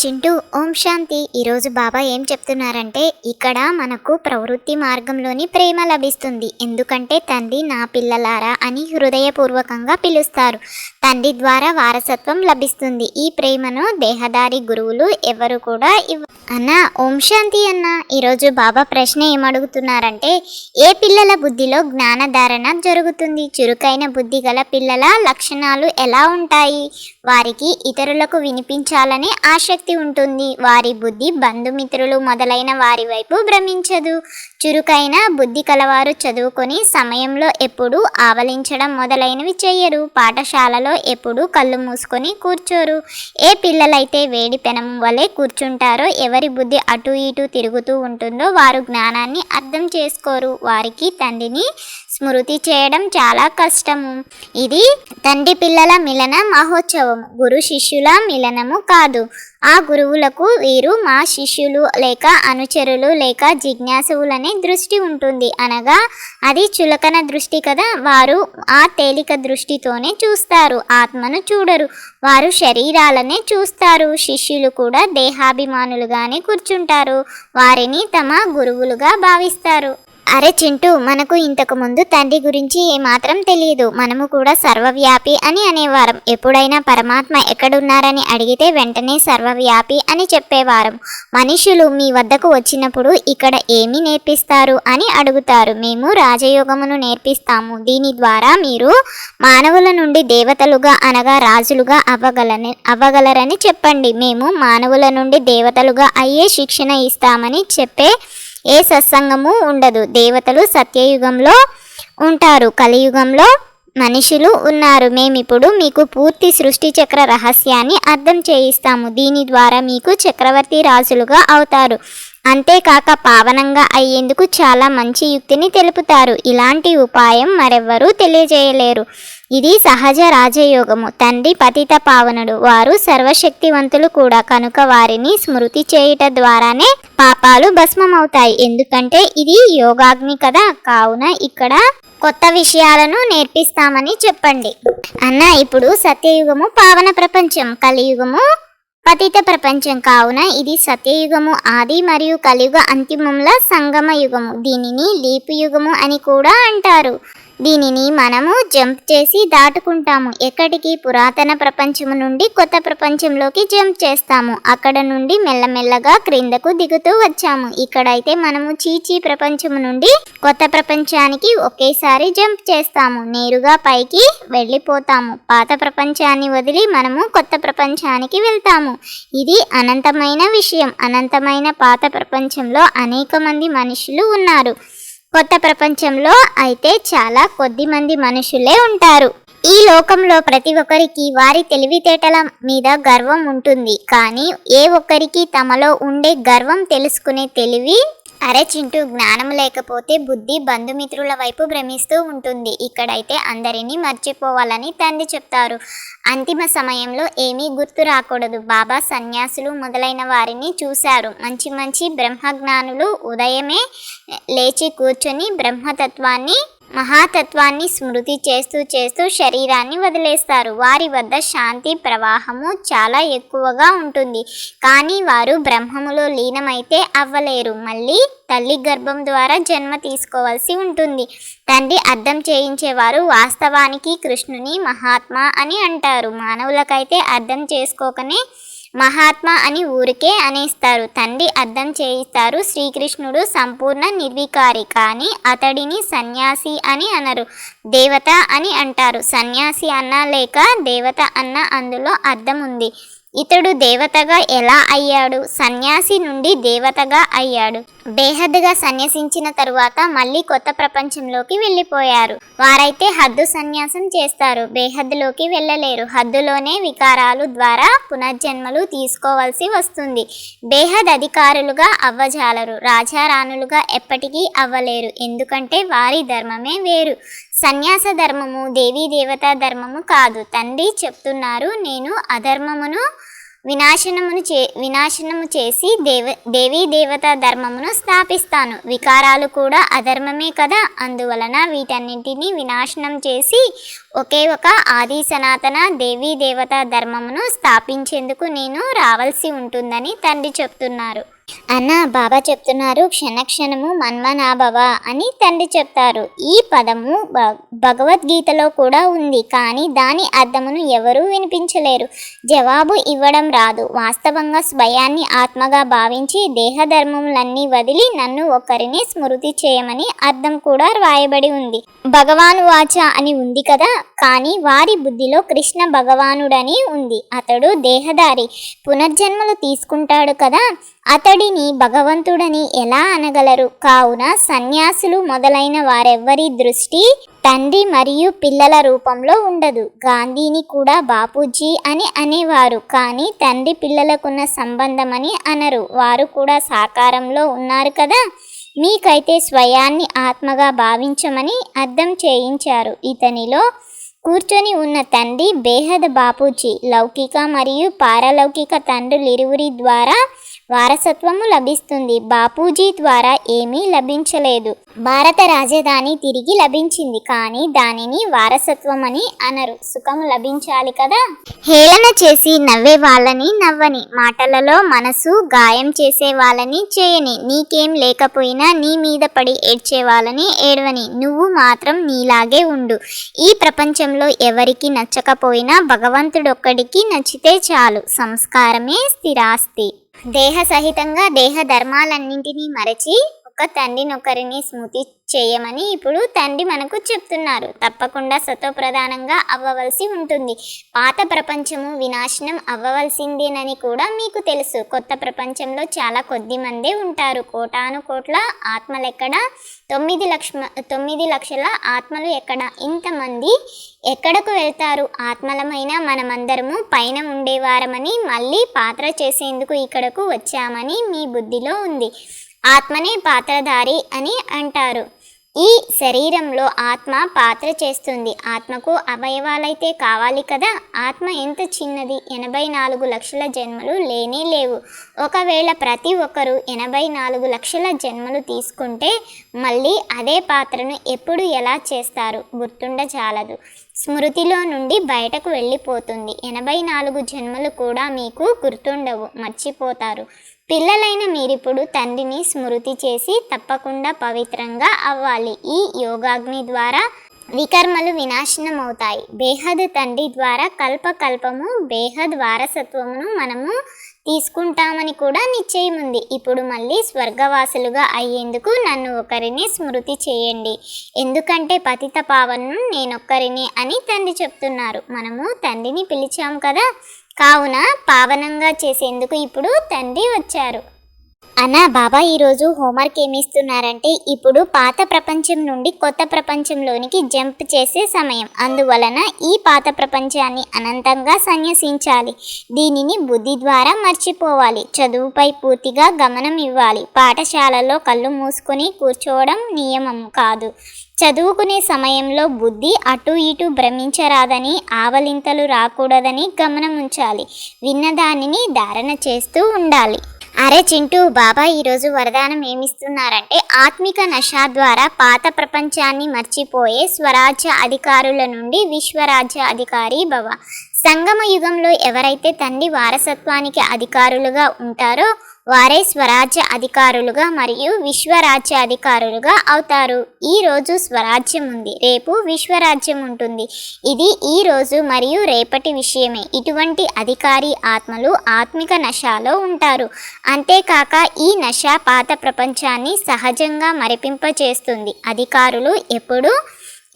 చింటూ ఓం శాంతి. ఈరోజు బాబా ఏం చెప్తున్నారంటే ఇక్కడ మనకు ప్రవృత్తి మార్గంలోని ప్రేమ లభిస్తుంది. ఎందుకంటే తండ్రి నా పిల్లలారా అని హృదయపూర్వకంగా పిలుస్తారు. తండ్రి ద్వారా వారసత్వం లభిస్తుంది. ఈ ప్రేమను దేహదారి గురువులు ఎవరు కూడా ఇవ్వ అన్న ఓం శాంతి అన్న. ఈరోజు బాబా ప్రశ్న ఏమడుగుతున్నారంటే ఏ పిల్లల బుద్ధిలో జ్ఞానధారణ జరుగుతుంది? చురుకైన బుద్ధి గల పిల్లల లక్షణాలు ఎలా ఉంటాయి? వారికి ఇతరులకు వినిపించాలనే ఆసక్తి ఉంటుంది. వారి బుద్ధి బంధుమిత్రులు మొదలైన వారి వైపు భ్రమించదు. చురుకైన బుద్ధి కలవారు చదువుకొని సమయంలో ఎప్పుడు ఆవలించడం మొదలైనవి చేయరు. పాఠశాలలో ఎప్పుడు కళ్ళు మూసుకొని కూర్చోరు. ఏ పిల్లలైతే వేడి పెనం వలె కూర్చుంటారో ఎవరి బుద్ధి అటు ఇటు తిరుగుతూ ఉంటుందో వారు జ్ఞానాన్ని అర్థం చేసుకోరు. వారికి తండ్రిని స్మృతి చేయడం చాలా కష్టము. ఇది తండ్రి పిల్లల మిలన మహోత్సవం. గురు శిష్యుల మిలనము కాదు. ఆ గురువులకు వీరు మా శిష్యులు లేక అనుచరులు లేక జిజ్ఞాసువులనే దృష్టి ఉంటుంది. అనగా అది చులకన దృష్టి కదా వారు ఆ తేలిక దృష్టితోనే చూస్తారు ఆత్మను చూడరు. వారు శరీరాలనే చూస్తారు శిష్యులు కూడా దేహాభిమానులుగానే కూర్చుంటారు. వారిని తమ గురువులుగా భావిస్తారు. అరే చింటూ మనకు ఇంతకు ముందు తండ్రి గురించి ఏమాత్రం తెలియదు మనము కూడా సర్వవ్యాపి అని అనేవారం. ఎప్పుడైనా పరమాత్మ ఎక్కడున్నారని అడిగితే వెంటనే సర్వవ్యాపి అని చెప్పేవారం. మనుషులు మీ వద్దకు వచ్చినప్పుడు ఇక్కడ ఏమి నేర్పిస్తారు అని అడుగుతారు. మేము రాజయోగమును నేర్పిస్తాము. దీని ద్వారా మీరు మానవుల నుండి దేవతలుగా అనగా రాజులుగా అవ్వగలని అవ్వగలరని చెప్పండి. మేము మానవుల నుండి దేవతలుగా అయ్యే శిక్షణ ఇస్తామని చెప్పే ఏ సత్సంగము ఉండదు. దేవతలు సత్యయుగంలో ఉంటారు. కలియుగంలో మనుషులు ఉన్నారు. మేమిప్పుడు మీకు పూర్తి సృష్టి చక్ర రహస్యాన్ని అర్థం చేయిస్తాము. దీని ద్వారా మీకు చక్రవర్తి రాజులుగా అవుతారు. అంతేకాక పావనంగా అయ్యేందుకు చాలా మంచి యుక్తిని తెలుపుతారు. ఇలాంటి ఉపాయం మరెవ్వరూ తెలియజేయలేరు. ఇది సహజ రాజయోగము. తండ్రి పతిత పావనుడు. వారు సర్వశక్తివంతులు కూడా. కనుక వారిని స్మృతి చేయుట ద్వారానే పాపాలు భస్మమవుతాయి. ఎందుకంటే ఇది యోగాగ్ని కదా. కావున ఇక్కడ కొత్త విషయాలను నేర్పిస్తామని చెప్పండి. అన్న ఇప్పుడు సత్యయుగము పావన ప్రపంచం. కలియుగము పతిత ప్రపంచం. కావున ఇది సత్యయుగము ఆది మరియు కలియుగ అంతిమంలో సంగమ యుగము దీనిని లీపు యుగము అని కూడా అంటారు. దీనిని మనము జంప్ చేసి దాటుకుంటాము. ఎక్కడికి? పురాతన ప్రపంచము నుండి కొత్త ప్రపంచంలోకి జంప్ చేస్తాము. అక్కడ నుండి మెల్లమెల్లగా క్రిందకు దిగుతూ వచ్చాము. ఇక్కడైతే మనము చీచీ ప్రపంచము నుండి కొత్త ప్రపంచానికి ఒకేసారి జంప్ చేస్తాము. నేరుగా పైకి వెళ్ళిపోతాము. పాత ప్రపంచాన్ని వదిలి మనము కొత్త ప్రపంచానికి వెళ్తాము. ఇది అనంతమైన విషయం. అనంతమైన పాత ప్రపంచంలో అనేక మంది మనుషులు ఉన్నారు. కొత్త ప్రపంచంలో అయితే చాలా కొద్ది మంది మనుషులే ఉంటారు. ఈ లోకంలో ప్రతి ఒక్కరికి వారి తెలివితేటల మీద గర్వం ఉంటుంది. కానీ ఏ ఒక్కరికి తమలో ఉండే గర్వం తెలుసుకునే తెలివి అరే చింటూ జ్ఞానం లేకపోతే బుద్ధి బంధుమిత్రుల వైపు భ్రమిస్తూ ఉంటుంది. ఇక్కడైతే అందరినీ మర్చిపోవాలని తండ్రి చెప్తారు. అంతిమ సమయంలో ఏమీ గుర్తు రాకూడదు. బాబా సన్యాసులు మొదలైన వారిని చూశారు. మంచి మంచి బ్రహ్మజ్ఞానులు ఉదయమే లేచి కూర్చొని బ్రహ్మతత్వాన్ని మహాతత్వాన్ని స్మృతి చేస్తూ చేస్తూ శరీరాన్ని వదిలేస్తారు. వారి వద్ద శాంతి ప్రవాహము చాలా ఎక్కువగా ఉంటుంది. కానీ వారు బ్రహ్మములో లీనమైతే అవ్వలేరు. మళ్ళీ తల్లి గర్భం ద్వారా జన్మ తీసుకోవాల్సి ఉంటుంది. తండ్రి అర్థం చేయించేవారు వాస్తవానికి కృష్ణుని మహాత్మ అని అంటారు. మానవులకైతే అర్థం చేసుకోకనే మహాత్మా అని ఊరికే అనేస్తారు. తండ్రి అర్థం చేయిస్తారు. శ్రీకృష్ణుడు సంపూర్ణ నిర్వికారి కానీ అతడిని సన్యాసి అని అనరు. దేవత అని అంటారు. సన్యాసి అన్న లేక దేవత అన్న అందులో అర్థం ఉంది ఇతడు దేవతగా ఎలా అయ్యాడు? సన్యాసి నుండి దేవతగా అయ్యాడు. బేహద్దుగా సన్యసించిన తరువాత మళ్ళీ కొత్త ప్రపంచంలోకి వెళ్ళిపోయారు. వారైతే హద్దు సన్యాసం చేస్తారు. బేహద్దులోకి వెళ్ళలేరు. హద్దులోనే వికారాలు ద్వారా పునర్జన్మలు తీసుకోవాల్సి వస్తుంది. బేహద్ అధికారులుగా అవ్వజాలరు. రాజారాణులుగా ఎప్పటికీ అవ్వలేరు. ఎందుకంటే వారి ధర్మమే వేరు. సన్యాస ధర్మము దేవీ దేవతా ధర్మము కాదు. తండ్రి చెప్తున్నారు నేను అధర్మమును వినాశనమును చే వినాశనము చేసి దేవ దేవీ దేవతా ధర్మమును స్థాపిస్తాను. వికారాలు కూడా అధర్మమే కదా అందువలన వీటన్నింటినీ వినాశనం చేసి ఒకే ఒక ఆది సనాతన దేవీ దేవతా ధర్మమును స్థాపించేందుకు నేను రావాల్సి ఉంటుందని తండ్రి చెప్తున్నారు. అన్న బాబా చెప్తున్నారు క్షణక్షణము మన్మనాభవ అని తండ్రి చెప్తారు. ఈ పదము భ- భగవద్గీతలో కూడా ఉంది కానీ దాని అర్థమును ఎవరూ వినిపించలేరు. జవాబు ఇవ్వడం రాదు. వాస్తవంగా స్వయాన్ని ఆత్మగా భావించి దేహధర్మములన్నీ వదిలి నన్ను ఒకరిని స్మృతి చేయమని అర్థం కూడా వ్రాయబడి ఉంది. భగవాను వాచ అని ఉంది కదా కానీ వారి బుద్ధిలో కృష్ణ భగవానుడని ఉంది. అతడు దేహదారి పునర్జన్మలు తీసుకుంటాడు కదా అతడిని భగవంతుడని ఎలా అనగలరు? కావున సన్యాసులు మొదలైన వారెవ్వరి దృష్టి తండ్రి మరియు పిల్లల రూపంలో ఉండదు. గాంధీని కూడా బాపూజీ అని అనేవారు. కానీ తండ్రి పిల్లలకున్న సంబంధమని అనరు. వారు కూడా సాకారంలో ఉన్నారు కదా? మీకైతే స్వయాన్ని ఆత్మగా భావించమని అర్థం చేయించారు. ఇతనిలో కూర్చొని ఉన్న తండ్రి బేహద్ బాపూజీ. లౌకిక మరియు పారలౌకిక తండ్రులిరువురి ద్వారా వారసత్వము లభిస్తుంది. బాపూజీ ద్వారా ఏమీ లభించలేదు. భారత రాజధాని తిరిగి లభించింది. కానీ దానిని వారసత్వం అని అనరు. సుఖం లభించాలి కదా? హేళన చేసి నవ్వే వాళ్ళని నవ్వని మాటలలో మనసు గాయం చేసే వాళ్ళని చేయని నీకేం లేకపోయినా నీ మీద పడి ఏడ్చే వాళ్ళని ఏడవని నువ్వు మాత్రం నీలాగే ఉండు. ఈ ప్రపంచంలో ఎవరికి నచ్చకపోయినా భగవంతుడొక్కడికి నచ్చితే చాలు. సంస్కారమే స్థిరాస్తి. దేహ సహితంగా దేహ ధర్మాలన్నింటినీ మరచి ఒక తండ్రినొకరిని స్మృతి చేయమని ఇప్పుడు తండ్రి మనకు చెప్తున్నారు. తప్పకుండా సతోప్రధానంగా అవ్వవలసి ఉంటుంది. పాత ప్రపంచము వినాశనం అవ్వవలసిందేనని కూడా మీకు తెలుసు. కొత్త ప్రపంచంలో చాలా కొద్ది మందే ఉంటారు. కోటాను కోట్ల ఆత్మలెక్కడ తొమ్మిది లక్ష తొమ్మిది లక్షల ఆత్మలు ఎక్కడ? ఇంతమంది ఎక్కడకు వెళ్తారు? ఆత్మలమైన మనమందరము పైన ఉండేవారమని మళ్ళీ పాత్ర చేసేందుకు ఇక్కడకు వచ్చామని మీ బుద్ధిలో ఉంది. ఆత్మనే పాత్రధారి అని అంటారు. ఈ శరీరంలో ఆత్మ పాత్ర చేస్తుంది. ఆత్మకు అవయవాలైతే కావాలి కదా? ఆత్మ ఎంత చిన్నది? ఎనభై నాలుగు లక్షల జన్మలు లేనే లేవు. ఒకవేళ ప్రతి ఒక్కరూ ఎనభై నాలుగు లక్షల జన్మలు తీసుకుంటే మళ్ళీ అదే పాత్రను ఎప్పుడు ఎలా చేస్తారు? గుర్తుండ చాలదు స్మృతిలో నుండి బయటకు వెళ్ళిపోతుంది. ఎనభై నాలుగు జన్మలు కూడా మీకు గుర్తుండవు. మర్చిపోతారు. పిల్లలైన మీరిప్పుడు తండ్రిని స్మృతి చేసి తప్పకుండా పవిత్రంగా అవ్వాలి. ఈ యోగాగ్ని ద్వారా వికర్మలు వినాశనం అవుతాయి బేహద్ తండ్రి ద్వారా కల్పకల్పము బేహద్ వారసత్వమును మనము తీసుకుంటామని కూడా నిశ్చయం ఉంది. ఇప్పుడు మళ్ళీ స్వర్గవాసులుగా అయ్యేందుకు నన్ను ఒకరిని స్మృతి చేయండి. ఎందుకంటే పతిత పావను నేనొక్కరిని అని తండ్రి చెప్తున్నారు. మనము తండ్రిని పిలిచాం కదా కావున పావనంగా చేసేందుకు ఇప్పుడు తండ్రి వచ్చారు. అనా బాబా ఈరోజు హోంవర్క్ ఏమి ఇస్తున్నారంటే ఇప్పుడు పాత ప్రపంచం నుండి కొత్త ప్రపంచంలోనికి జంప్ చేసే సమయం. అందువలన ఈ పాత ప్రపంచాన్ని అనంతంగా సన్యసించాలి. దీనిని బుద్ధి ద్వారా మర్చిపోవాలి. చదువుపై పూర్తిగా గమనం ఇవ్వాలి. పాఠశాలలో కళ్ళు మూసుకొని కూర్చోవడం నియమం కాదు. చదువుకునే సమయంలో బుద్ధి అటు ఇటు భ్రమించరాదని ఆవలింతలు రాకూడదని గమనం ఉంచాలి. విన్నదానిని ధారణ చేస్తూ ఉండాలి. అరే చింటూ బాబా ఈరోజు వరదానం ఏమిస్తున్నారంటే ఆత్మిక నష ద్వారా పాత ప్రపంచాన్ని మర్చిపోయే స్వరాజ్య అధికారుల నుండి విశ్వరాజ్య అధికారి భవ. సంగమ యుగంలో ఎవరైతే తండ్రి వారసత్వానికి అధికారులుగా ఉంటారో వారే స్వరాజ్య అధికారులుగా మరియు విశ్వరాజ్య అధికారులుగా అవుతారు. ఈ రోజు స్వరాజ్యం ఉంది. రేపు విశ్వరాజ్యం ఉంటుంది. ఇది ఈ రోజు మరియు రేపటి విషయమే. ఇటువంటి అధికారి ఆత్మలు ఆత్మిక నశాలో ఉంటారు. అంతేకాక ఈ నశ పాత ప్రపంచాన్ని సహజంగా మరిపింపచేస్తుంది అధికారులు ఎప్పుడూ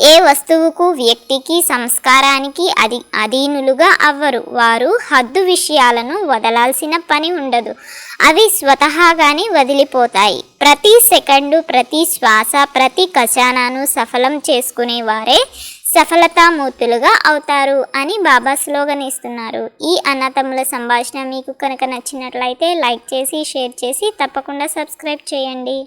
ఏ వస్తువుకు వ్యక్తికి సంస్కారానికి అధి అధీనులుగా అవ్వరు. వారు హద్దు విషయాలను వదలాల్సిన పని ఉండదు. అవి స్వతహాగానే వదిలిపోతాయి. ప్రతి సెకండు ప్రతి శ్వాస ప్రతి ఖజానాను సఫలం చేసుకునేవారే సఫలతామూర్తులుగా అవుతారు అని బాబా స్లోగన్ ఇస్తున్నారు. ఈ అన్నతమ్ముల సంభాషణ మీకు కనుక నచ్చినట్లయితే లైక్ చేసి షేర్ చేసి తప్పకుండా సబ్స్క్రైబ్ చేయండి.